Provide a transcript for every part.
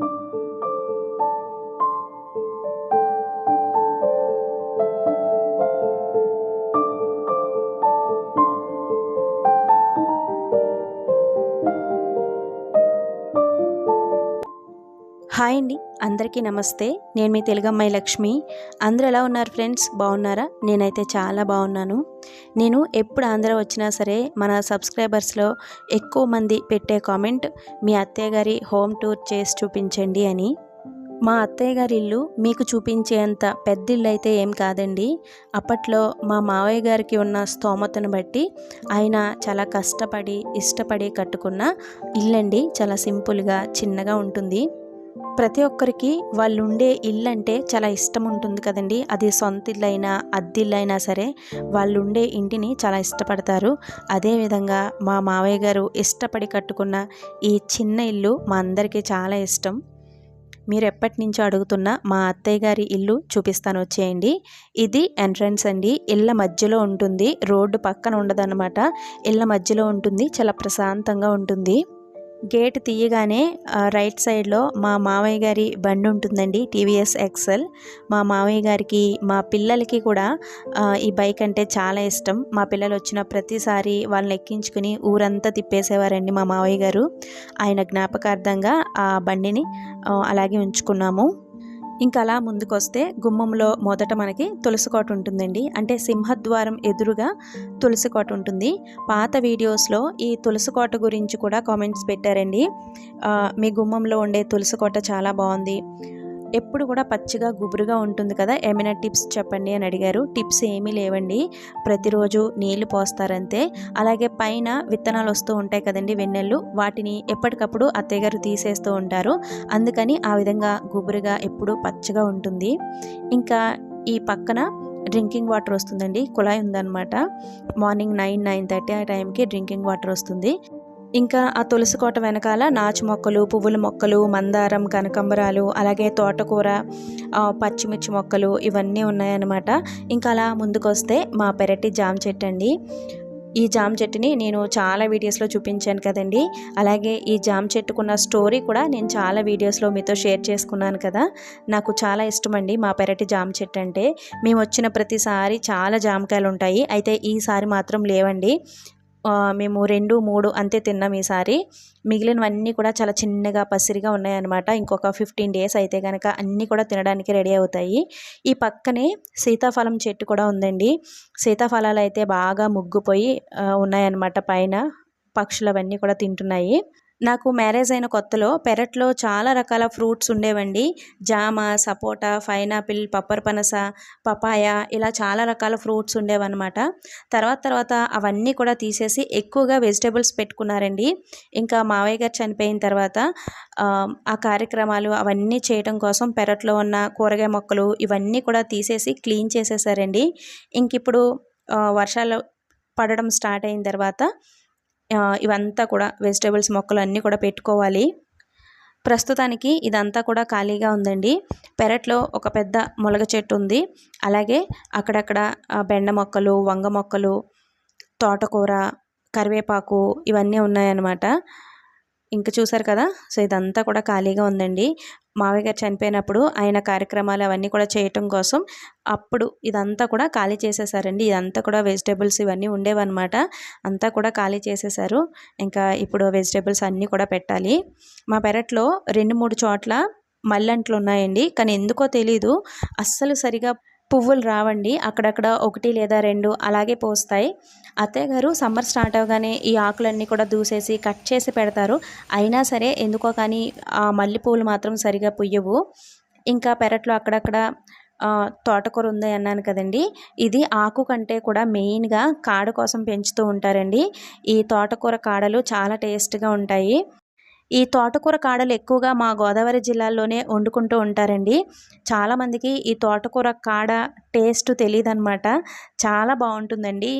Hi అండి అందరికీ నమస్తే. నేను మీ తెలుగమ్మాయి లక్ష్మి. అందరు ఎలా ఉన్నారు ఫ్రెండ్స్? బాగున్నారా? నేనైతే చాలా బాగున్నాను. నేను ఎప్పుడు ఆంధ్ర వచ్చినా సరే మన సబ్స్క్రైబర్స్లో ఎక్కువ మంది పెట్టే కామెంట్ మీ అత్తయ్య గారి హోమ్ టూర్ చేసి చూపించండి అని. మా అత్తయ్య గారి ఇల్లు మీకు చూపించేంత పెద్ద ఇల్లు అయితే ఏం కాదండి. అప్పట్లో మా మావయ్య గారికి ఉన్న స్తోమతను బట్టి ఆయన చాలా కష్టపడి ఇష్టపడి కట్టుకున్న ఇల్లండి. చాలా సింపుల్గా చిన్నగా ఉంటుంది. ప్రతి ఒక్కరికి వాళ్ళు ఉండే ఇల్లు అంటే చాలా ఇష్టం ఉంటుంది కదండి. అది సొంత ఇల్లు అయినా అద్దిల్లు అయినా సరే వాళ్ళు ఉండే ఇంటిని చాలా ఇష్టపడతారు. అదేవిధంగా మా మావయ్య గారు ఇష్టపడి కట్టుకున్న ఈ చిన్న ఇల్లు మా అందరికీ చాలా ఇష్టం. మీరు ఎప్పటి నుంచో అడుగుతున్న మా అత్తయ్య గారి ఇల్లు చూపిస్తాను వచ్చేయండి. ఇది ఎంట్రన్స్ అండి. ఇళ్ళ మధ్యలో ఉంటుంది. రోడ్డు పక్కన ఉండదన్నమాట. ఇళ్ళ మధ్యలో ఉంటుంది. చాలా ప్రశాంతంగా ఉంటుంది. గేట్ తీయగానే రైట్ సైడ్లో మా మావయ్య గారి బండి ఉంటుందండి టీవీఎస్ ఎక్సెల్ మా మావయ్య గారికి మా పిల్లలకి కూడా ఈ బైక్ అంటే చాలా ఇష్టం. మా పిల్లలు వచ్చిన ప్రతిసారి వాళ్ళని ఎక్కించుకుని ఊరంతా తిప్పేసేవారండి మా మావయ్య గారు. ఆయన జ్ఞాపకార్థంగా ఆ బండిని అలాగే ఉంచుకున్నాము. ఇంకా అలా ముందుకొస్తే గుమ్మంలో మొదట మనకి తులసికోట ఉంటుందండి. అంటే సింహద్వారం ఎదురుగా తులసికోట ఉంటుంది. పాత వీడియోస్లో ఈ తులసికోట గురించి కూడా కామెంట్స్ పెట్టారండి. మీ గుమ్మంలో ఉండే తులసికోట చాలా బాగుంది. ఎప్పుడు కూడా పచ్చిగా గుబురుగా ఉంటుంది కదా? ఏమైనా టిప్స్ చెప్పండి అని అడిగారు. టిప్స్ ఏమీ లేవండి. ప్రతిరోజు నీళ్ళు పోస్తారంతే. అలాగే పైన విత్తనాలు వస్తూ ఉంటాయి కదండి వెన్నెళ్ళు. వాటిని ఎప్పటికప్పుడు అత్తయ్య గారు తీసేస్తూ ఉంటారు. అందుకని ఆ విధంగా గుబురుగా ఎప్పుడు పచ్చగా ఉంటుంది. ఇంకా ఈ పక్కన డ్రింకింగ్ వాటర్ వస్తుందండి. కుళాయి ఉందన్నమాట. మార్నింగ్ నైన్ నైన్ థర్టీ ఆ టైంకి డ్రింకింగ్ వాటర్ వస్తుంది. ఇంకా ఆ తులసి కోట వెనకాల నాచు మొక్కలు పువ్వుల మొక్కలు మందారం కనకంబరాలు అలాగే తోటకూర పచ్చిమిర్చి మొక్కలు ఇవన్నీ ఉన్నాయన్నమాట. ఇంకా అలా ముందుకొస్తే మా పెరటి జామ చెట్టు అండి. ఈ జామ చెట్టుని నేను చాలా వీడియోస్లో చూపించాను కదండి. అలాగే ఈ జామ చెట్టుకున్న స్టోరీ కూడా నేను చాలా వీడియోస్లో మీతో షేర్ చేసుకున్నాను కదా. నాకు చాలా ఇష్టం అండి మా పెరటి జామ చెట్టు అంటే. మేము వచ్చిన ప్రతిసారి చాలా జామకాయలు ఉంటాయి అయితే ఈసారి మాత్రం లేవండి. మేము రెండు మూడు అంతే తిన్నాం ఈసారి. మిగిలినవన్నీ కూడా చాలా చిన్నగా పసిరిగా ఉన్నాయన్నమాట. ఇంకొక ఫిఫ్టీన్ డేస్ అయితే కనుక అన్నీ కూడా తినడానికి రెడీ అవుతాయి. ఈ పక్కనే సీతాఫలం చెట్టు కూడా ఉందండి. సీతాఫలాలు అయితే బాగా ముగ్గుపోయి ఉన్నాయన్నమాట పైన. పక్షులు అవన్నీ కూడా తింటున్నాయి. నాకు మ్యారేజ్ అయిన కొత్తలో పెరట్లో చాలా రకాల ఫ్రూట్స్ ఉండేవండి. జామ సపోటా పైనాపిల్ పప్పర్ పనస పపాయ ఇలా చాలా రకాల ఫ్రూట్స్ ఉండేవన్నమాట. తర్వాత తర్వాత అవన్నీ కూడా తీసేసి ఎక్కువగా వెజిటేబుల్స్ పెట్టుకున్నారండి. ఇంకా మావయ్య గారు చనిపోయిన తర్వాత ఆ, కార్యక్రమాలు అవన్నీ చేయడం కోసం పెరట్లో ఉన్న కూరగాయ మొక్కలు ఇవన్నీ కూడా తీసేసి క్లీన్ చేసేసారండి. ఇంక ఇప్పుడు వర్షాలు పడడం స్టార్ట్ అయిన తర్వాత ఇవంతా కూడా వెజిటేబుల్స్ మొక్కలు అన్నీ కూడా పెట్టుకోవాలి. ప్రస్తుతానికి ఇదంతా కూడా ఖాళీగా ఉందండి. పెరట్లో ఒక పెద్ద ములగ చెట్టు ఉంది. అలాగే అక్కడక్కడ బెండ మొక్కలు వంగ మొక్కలు తోటకూర కరివేపాకు ఇవన్నీ ఉన్నాయన్నమాట. ఇంకా చూసారు కదా? సో ఇదంతా కూడా ఖాళీగా ఉందండి. మావయ్య గారు చనిపోయినప్పుడు ఆయన కార్యక్రమాలు అవన్నీ కూడా చేయటం కోసం అప్పుడు ఇదంతా కూడా ఖాళీ చేసేసారండి. ఇదంతా కూడా వెజిటేబుల్స్ ఇవన్నీ ఉండేవన్నమాట. అంతా కూడా ఖాళీ చేసేసారు. ఇంకా ఇప్పుడు వెజిటేబుల్స్ అన్నీ కూడా పెట్టాలి. మా పెరట్లో రెండు మూడు చోట్ల మల్లెంట్లు ఉన్నాయండి. కానీ ఎందుకో తెలీదు. అస్సలు సరిగా పువ్వులు రావండి. అక్కడక్కడ ఒకటి లేదా రెండు అలాగే పోస్తాయి. అత్తయ్య గారు సమ్మర్ స్టార్ట్ అవగానే ఈ ఆకులన్నీ కూడా దూసేసి కట్ చేసి పెడతారు. అయినా సరే ఎందుకో కానీ ఆ మల్లెపూలు మాత్రం సరిగా పుయ్యవు. ఇంకా పెరట్లో అక్కడక్కడ తోటకూర ఉంది అన్నాను కదండి. ఇది ఆకు కంటే కూడా మెయిన్గా కాడ కోసం పెంచుతూ ఉంటారండి. ఈ తోటకూర కాడలు చాలా టేస్ట్గా ఉంటాయి. ఈ తోటకూర కాడలు ఎక్కువగా మా గోదావరి జిల్లాలోనే వండుకుంటూ ఉంటారండి. చాలామందికి ఈ తోటకూర కాడ టేస్ట్ తెలియదన్నమాట చాలా బాగుంటుందండి.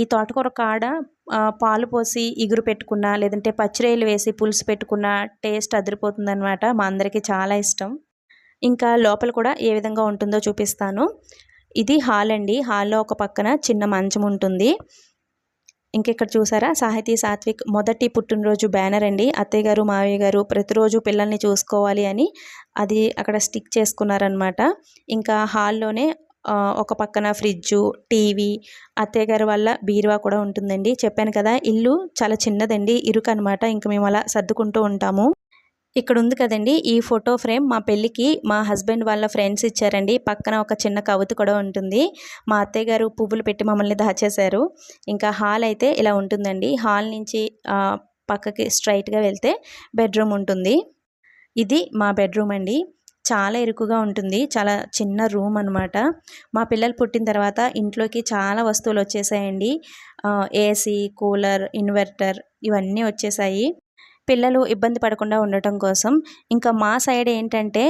ఈ తోటకూర కాడ పాలు పోసి ఇగురు పెట్టుకున్న లేదంటే పచ్చిరేలు వేసి పులుసు పెట్టుకున్న టేస్ట్ అదిరిపోతుందన్నమాట. మా అందరికీ చాలా ఇష్టం. ఇంకా లోపల కూడా ఏ విధంగా ఉంటుందో చూపిస్తాను. ఇది హాల్ అండి హాల్లో ఒక పక్కన చిన్న మంచం ఉంటుంది. ఇంకెక్కడ చూసారా? సాహితీ సాత్విక్ మొదటి పుట్టినరోజు బ్యానర్ అండి. అత్తయ్య గారు మావయ్య గారు ప్రతిరోజు పిల్లల్ని చూసుకోవాలి అని అది అక్కడ స్టిక్ చేసుకున్నారనమాట ఇంకా హాల్లోనే ఒక పక్కన ఫ్రిడ్జు టీవీ అత్తయ్య గారి వల్ల బీరువా కూడా ఉంటుందండి. చెప్పాను కదా ఇల్లు చాలా చిన్నదండి ఇరుకు అనమాట ఇంకా మేము అలా సర్దుకుంటూ ఉంటాము. ఇక్కడ ఉంది కదండి ఈ ఫోటో ఫ్రేమ్. మా పెళ్ళికి మా హస్బెండ్ వాళ్ళ ఫ్రెండ్స్ ఇచ్చారండి. పక్కన ఒక చిన్న కవిత కూడా ఉంటుంది. మా అత్తయ్య గారు పువ్వులు పెట్టి మమ్మల్ని దాచేశారు. ఇంకా హాల్ అయితే ఇలా ఉంటుందండి. హాల్ నుంచి పక్కకి స్ట్రైట్గా వెళ్తే బెడ్రూమ్ ఉంటుంది. ఇది మా బెడ్రూమ్ అండి. చాలా ఇరుకుగా ఉంటుంది. చాలా చిన్న రూమ్ అనమాట మా పిల్లలు పుట్టిన తర్వాత ఇంట్లోకి చాలా వస్తువులు వచ్చేసాయండి. ఏసీ కూలర్ ఇన్వర్టర్ ఇవన్నీ వచ్చేసాయి. పిల్లలు ఇబ్బంది పడకుండా ఉండటం కోసం ఇంకా మా సైడ్ ఏంటంటే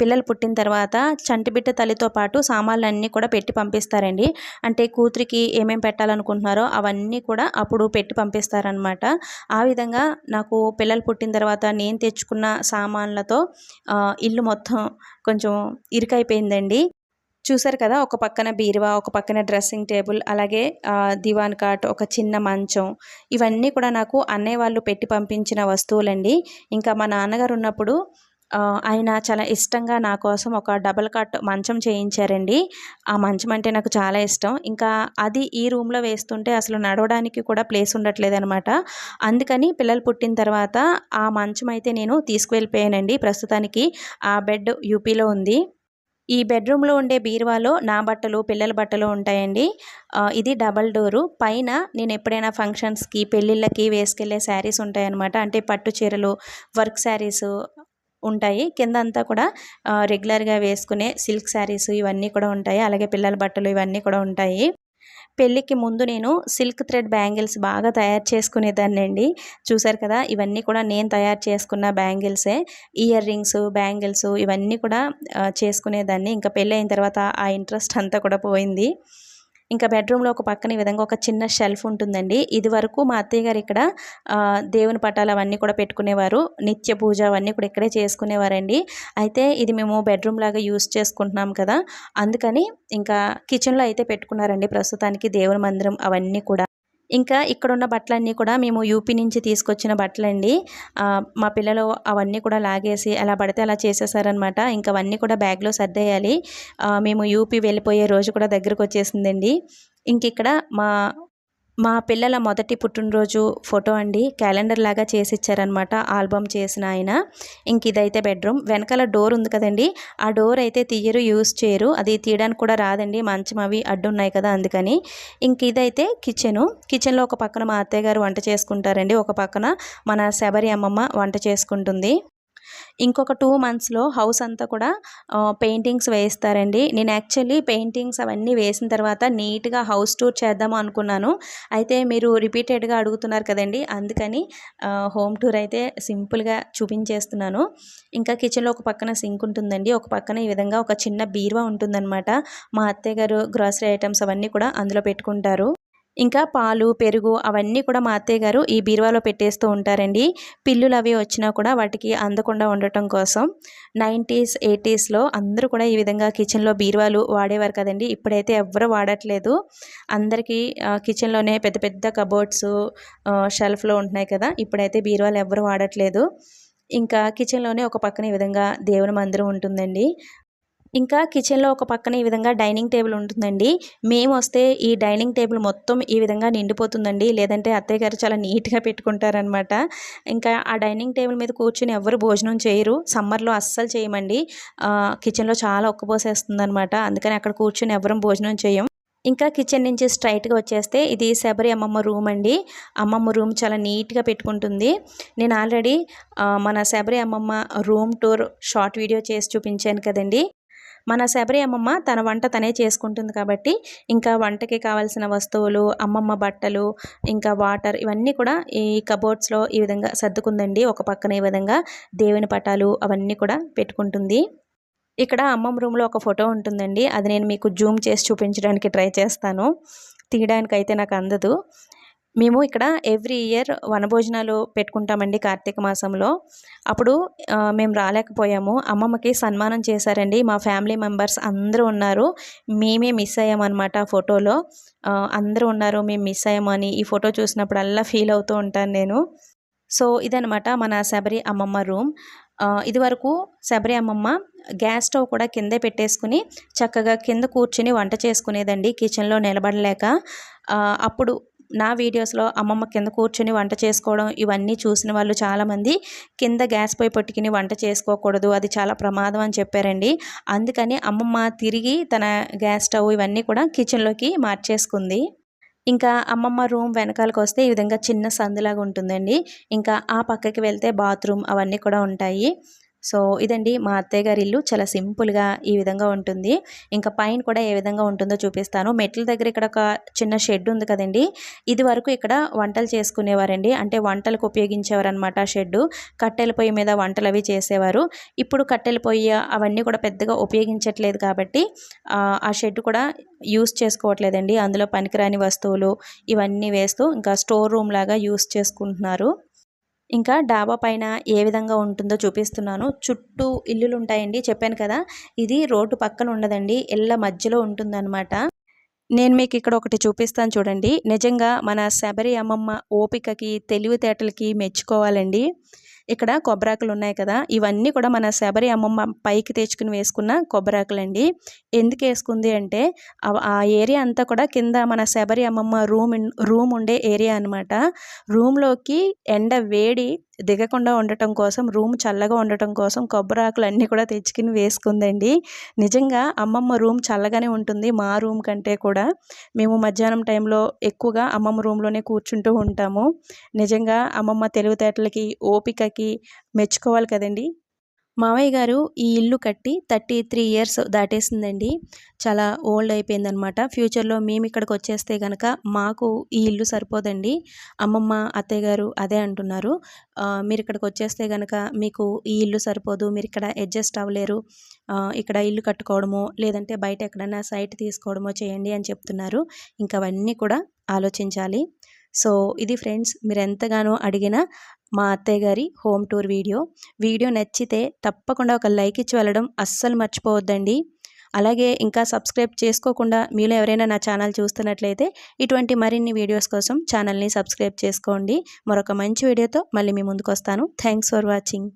పిల్లలు పుట్టిన తర్వాత చంటిబిడ్డ తల్లితో పాటు సామాన్లు అన్నీ కూడా పెట్టి పంపిస్తారండి. అంటే కూతురికి ఏమేం పెట్టాలనుకుంటున్నారో అవన్నీ కూడా అప్పుడు పెట్టి పంపిస్తారనమాట ఆ విధంగా నాకు పిల్లలు పుట్టిన తర్వాత నేను తెచ్చుకున్న సామాన్లతో ఇల్లు మొత్తం కొంచెం ఇరుకైపోయిందండి. చూసారు కదా ఒక పక్కన బీరువా ఒక పక్కన డ్రెస్సింగ్ టేబుల్ అలాగే దివాన్ కాట్ ఒక చిన్న మంచం. ఇవన్నీ కూడా నాకు అన్నయ్య వాళ్ళు పెట్టి పంపించిన వస్తువులండి. ఇంకా మా నాన్నగారు ఉన్నప్పుడు ఆయన చాలా ఇష్టంగా నా కోసం ఒక డబల్ కాట్ మంచం చేయించారండి. ఆ మంచం అంటే నాకు చాలా ఇష్టం. ఇంకా అది ఈ రూమ్లో వేస్తుంటే అసలు నడవడానికి కూడా ప్లేస్ ఉండట్లేదు అనమాట అందుకని పిల్లలు పుట్టిన తర్వాత ఆ మంచం అయితే నేను తీసుకువెళ్ళిపోయానండి. ప్రస్తుతానికి ఆ బెడ్ యూపీలో ఉంది. ఈ బెడ్రూమ్లో ఉండే బీరువాలో నా బట్టలు పిల్లల బట్టలు ఉంటాయండి. ఇది డబల్ డోరు. పైన నేను ఎప్పుడైనా ఫంక్షన్స్కి పెళ్ళిళ్ళకి వేసుకెళ్ళే శారీస్ ఉంటాయన్నమాట. అంటే పట్టు చీరలు వర్క్ శారీస్ ఉంటాయి. కింద అంతా కూడా రెగ్యులర్గా వేసుకునే సిల్క్ శారీస్ ఇవన్నీ కూడా ఉంటాయి. అలాగే పిల్లల బట్టలు ఇవన్నీ కూడా ఉంటాయి. పెళ్ళికి ముందు నేను సిల్క్ థ్రెడ్ బ్యాంగిల్స్ బాగా తయారు చేసుకునేదాన్ని అండి చూసారు కదా ఇవన్నీ కూడా నేను తయారు చేసుకున్న బ్యాంగిల్సే. ఇయర్ రింగ్స్ బ్యాంగిల్స్ ఇవన్నీ కూడా చేసుకునేదాన్ని. ఇంకా పెళ్ళి అయిన తర్వాత ఆ ఇంట్రెస్ట్ అంతా కూడా పోయింది. ఇంకా బెడ్రూమ్లో ఒక పక్కన ఈ విధంగా ఒక చిన్న షెల్ఫ్ ఉంటుందండి. ఇది వరకు మా అత్తయ్య గారు ఇక్కడ దేవుని పటాలు అవన్నీ కూడా పెట్టుకునేవారు. నిత్య పూజ అవన్నీ కూడా ఇక్కడే చేసుకునేవారండి. అయితే ఇది మేము బెడ్రూమ్ లాగా యూస్ చేసుకుంటున్నాం కదా అందుకని ఇంకా కిచెన్లో అయితే పెట్టుకున్నారండి ప్రస్తుతానికి దేవుని మందిరం అవన్నీ కూడా. ఇంకా ఇక్కడ ఉన్న బట్టలన్నీ కూడా మేము యూపీ నుంచి తీసుకొచ్చిన బట్టలండి. మా పిల్లలు అవన్నీ కూడా లాగేసి అలా పడితే అలా చేసేసారనమాట ఇంకా అవన్నీ కూడా బ్యాగ్లో సర్దేయాలి. మేము యూపీ వెళ్ళిపోయే రోజు కూడా దగ్గరకు వచ్చేసిందండి. ఇంక ఇక్కడ మా మా పిల్లల మొదటి పుట్టినరోజు ఫోటో అండి. క్యాలెండర్ లాగా చేసి ఇచ్చారనమాట ఆల్బమ్ చేసిన ఆయన. ఇంక ఇదైతే బెడ్రూమ్. వెనకాల డోర్ ఉంది కదండి. ఆ డోర్ అయితే తీయరు యూస్ చేయరు. అది తీయడానికి కూడా రాదండి. మంచం అవి అడ్డు ఉన్నాయి కదా అందుకని. ఇంక ఇదైతే కిచెను. కిచెన్లో ఒక పక్కన మా అత్తయ్య గారు వంట చేసుకుంటారండి. ఒక పక్కన మన శబరి అమ్మమ్మ వంట చేసుకుంటుంది. ఇంకొక టూ మంత్స్లో హౌస్ అంతా కూడా పెయింటింగ్స్ వేయిస్తారండి నేను యాక్చువల్లీ పెయింటింగ్స్ అవన్నీ వేసిన తర్వాత నీట్గా హౌస్ టూర్ చేద్దాము అనుకున్నాను. అయితే మీరు రిపీటెడ్గా అడుగుతున్నారు కదండి అందుకని హోమ్ టూర్ అయితే సింపుల్గా చూపించేస్తున్నాను. ఇంకా కిచెన్లో ఒక పక్కన సింక్ ఉంటుందండి. ఒక పక్కన ఈ విధంగా ఒక చిన్న బీరువా ఉంటుందన్నమాట. మా అత్తయ్య గారు గ్రాసరీ ఐటమ్స్ అవన్నీ కూడా అందులో పెట్టుకుంటారు. ఇంకా పాలు పెరుగు అవన్నీ కూడా మా అత్తయ్య గారు ఈ బీరువాలో పెట్టేస్తూ ఉంటారండి. పిల్లులు అవి వచ్చినా కూడా వాటికి అందకుండా ఉండటం కోసం. నైంటీస్ ఎయిటీస్లో అందరూ కూడా ఈ విధంగా కిచెన్లో బీరువాలు వాడేవారు కదండి. ఇప్పుడైతే ఎవరు వాడట్లేదు. అందరికీ కిచెన్లోనే పెద్ద పెద్ద కబోర్డ్స్ షెల్ఫ్లో ఉంటున్నాయి కదా. ఇప్పుడైతే బీరువాలు ఎవరు వాడట్లేదు. ఇంకా కిచెన్లోనే ఒక పక్కన ఈ విధంగా దేవుని మందిరం ఉంటుందండి. ఇంకా కిచెన్లో ఒక పక్కన ఈ విధంగా డైనింగ్ టేబుల్ ఉంటుందండి. మేము వస్తే ఈ డైనింగ్ టేబుల్ మొత్తం ఈ విధంగా నిండిపోతుందండి. లేదంటే అత్తయ్య గారు చాలా నీట్గా పెట్టుకుంటారనమాట ఇంకా ఆ డైనింగ్ టేబుల్ మీద కూర్చుని ఎవరు భోజనం చేయరు. సమ్మర్లో అస్సలు చేయమండి. కిచెన్లో చాలా ఒక్కబోసేస్తుంది అనమాట అందుకని అక్కడ కూర్చుని ఎవరం భోజనం చేయం. ఇంకా కిచెన్ నుంచి స్ట్రైట్గా వచ్చేస్తే ఇది శబరి అమ్మమ్మ రూమ్ అండి. అమ్మమ్మ రూమ్ చాలా నీట్గా పెట్టుకుంటుంది. నేను ఆల్రెడీ మన శబరి అమ్మమ్మ రూమ్ టూర్ షార్ట్ వీడియో చేసి చూపించాను కదండి. మన శబరి అమ్మమ్మ తన వంట తనే చేసుకుంటుంది కాబట్టి ఇంకా వంటకి కావాల్సిన వస్తువులు అమ్మమ్మ బట్టలు ఇంకా వాటర్ ఇవన్నీ కూడా ఈ కబోర్డ్స్లో ఈ విధంగా సర్దుకుందండి. ఒక పక్కన ఈ విధంగా దేవుని పటాలు అవన్నీ కూడా పెట్టుకుంటుంది. ఇక్కడ అమ్మమ్మ రూమ్లో ఒక ఫోటో ఉంటుందండి. అది నేను మీకు జూమ్ చేసి చూపించడానికి ట్రై చేస్తాను. తీయడానికి అయితే నాకు అందదు. మేము ఇక్కడ ఎవ్రీ ఇయర్ వనభోజనాలు పెట్టుకుంటామండి కార్తీక మాసంలో. అప్పుడు మేము రాలేకపోయాము. అమ్మమ్మకి సన్మానం చేశారండి. మా ఫ్యామిలీ మెంబర్స్ అందరూ ఉన్నారు. మేమే మిస్ అయ్యామన్నమాట ఆ ఫోటోలో. అందరూ ఉన్నారు మేము మిస్ అయ్యామని ఈ ఫోటో చూసినప్పుడల్లా ఫీల్ అవుతూ ఉంటాను నేను. సో ఇదనమాట మన శబరి అమ్మమ్మ రూమ్ ఇదివరకు శబరి అమ్మమ్మ గ్యాస్ స్టవ్ కూడా కిందే పెట్టేసుకుని చక్కగా కింద కూర్చుని వంట చేసుకునేదండి కిచెన్లో నిలబడలేక. అప్పుడు నా వీడియోస్లో అమ్మమ్మ కింద కూర్చొని వంట చేసుకోవడం ఇవన్నీ చూసిన వాళ్ళు చాలామంది కింద గ్యాస్ పొయ్యి పట్టుకుని వంట చేసుకోకూడదు అది చాలా ప్రమాదం అని చెప్పారండి. అందుకని అమ్మమ్మ తిరిగి తన గ్యాస్ స్టవ్ ఇవన్నీ కూడా కిచెన్లోకి మార్చేసుకుంది. ఇంకా అమ్మమ్మ రూమ్ వెనకాలకు వస్తే ఈ విధంగా చిన్న సందులాగా ఉంటుందండి. ఇంకా ఆ పక్కకి వెళ్తే బాత్రూమ్ అవన్నీ కూడా ఉంటాయి. సో ఇదండి మా అత్తయ్య గారి ఇల్లు. చాలా సింపుల్గా ఈ విధంగా ఉంటుంది. ఇంకా పైన కూడా ఏ విధంగా ఉంటుందో చూపిస్తాను. మెట్ల దగ్గర ఇక్కడ ఒక చిన్న షెడ్ ఉంది కదండి. ఇది వరకు ఇక్కడ వంటలు చేసుకునేవారండి. అంటే వంటలకు ఉపయోగించేవారనమాట ఆ షెడ్ కట్టెల పొయ్యి మీద వంటలు అవి చేసేవారు. ఇప్పుడు కట్టెల పొయ్యి అవన్నీ కూడా పెద్దగా ఉపయోగించట్లేదు కాబట్టి ఆ, ఆ షెడ్ కూడా యూస్ చేసుకోవట్లేదండి. అందులో పనికిరాని వస్తువులు ఇవన్నీ వేస్తూ ఇంకా స్టోర్ రూమ్ లాగా యూస్ చేసుకుంటున్నారు. ఇంకా డాబా పైన ఏ విధంగా ఉంటుందో చూపిస్తున్నాను. చుట్టూ ఇల్లులు ఉంటాయండి చెప్పాను కదా. ఇది రోడ్డు పక్కన ఉండదండి ఇళ్ళ మధ్యలో ఉంటుందన్నమాట. నేను మీకు ఇక్కడ ఒకటి చూపిస్తాను చూడండి. నిజంగా మన శబరి అమ్మమ్మ ఓపికకి తెలివితేటలకి మెచ్చుకోవాలండి. ఇక్కడ కొబ్బరాకులు ఉన్నాయి కదా ఇవన్నీ కూడా మన శబరి అమ్మమ్మ పైకి తెచ్చుకుని వేసుకున్న కొబ్బరాకులండి. ఎందుకు వేసుకుంది అంటే ఆ- ఏరియా అంతా కూడా కింద మన శబరి అమ్మమ్మ రూమ్ రూమ్ ఉండే ఏరియా అనమాట రూమ్లోకి ఎండ వేడి దిగకుండా ఉండటం కోసం రూమ్ చల్లగా ఉండటం కోసం కొబ్బరాకులు అన్నీ కూడా తెచ్చుకుని వేసుకుందండి. నిజంగా అమ్మమ్మ రూమ్ చల్లగానే ఉంటుంది మా రూమ్ కంటే కూడా. మేము మధ్యాహ్నం టైంలో ఎక్కువగా అమ్మమ్మ రూమ్లోనే కూర్చుంటూ ఉంటాము. నిజంగా అమ్మమ్మ తెలివితేటలకి ఓపిక వాళ్ళకి మెచ్చుకోవాలి కదండి. మావయ్య గారు ఈ ఇల్లు కట్టి థర్టీ త్రీ ఇయర్స్ దాటేసిందండి. చాలా ఓల్డ్ అయిపోయిందనమాట ఫ్యూచర్లో మేము ఇక్కడికి వచ్చేస్తే కనుక మాకు ఈ ఇల్లు సరిపోదండి. అమ్మమ్మ అత్తయ్య గారు అదే అంటున్నారు. మీరు ఇక్కడికి వచ్చేస్తే కనుక మీకు ఈ ఇల్లు సరిపోదు. మీరు ఇక్కడ అడ్జస్ట్ అవ్వలేరు. ఇక్కడ ఇల్లు కట్టుకోవడమో లేదంటే బయట ఎక్కడైనా సైట్ తీసుకోవడమో చేయండి అని చెప్తున్నారు. ఇంకా అవన్నీ కూడా ఆలోచించాలి. సో ఇది ఫ్రెండ్స్ మీరు ఎంతగానో అడిగిన మా అత్తయ్య గారి హోమ్ టూర్ వీడియో. వీడియో నచ్చితే తప్పకుండా ఒక లైక్ ఇచ్చి వెళ్ళడం అస్సలు మర్చిపోవద్దండి. అలాగే ఇంకా సబ్స్క్రైబ్ చేసుకోకుండా మీలో ఎవరైనా నా ఛానల్ చూస్తున్నట్లయితే ఇటువంటి మరిన్ని వీడియోస్ కోసం ఛానల్ని సబ్స్క్రైబ్ చేసుకోండి. మరొక మంచి వీడియోతో మళ్ళీ మీ ముందుకు వస్తాను. Thanks for watching.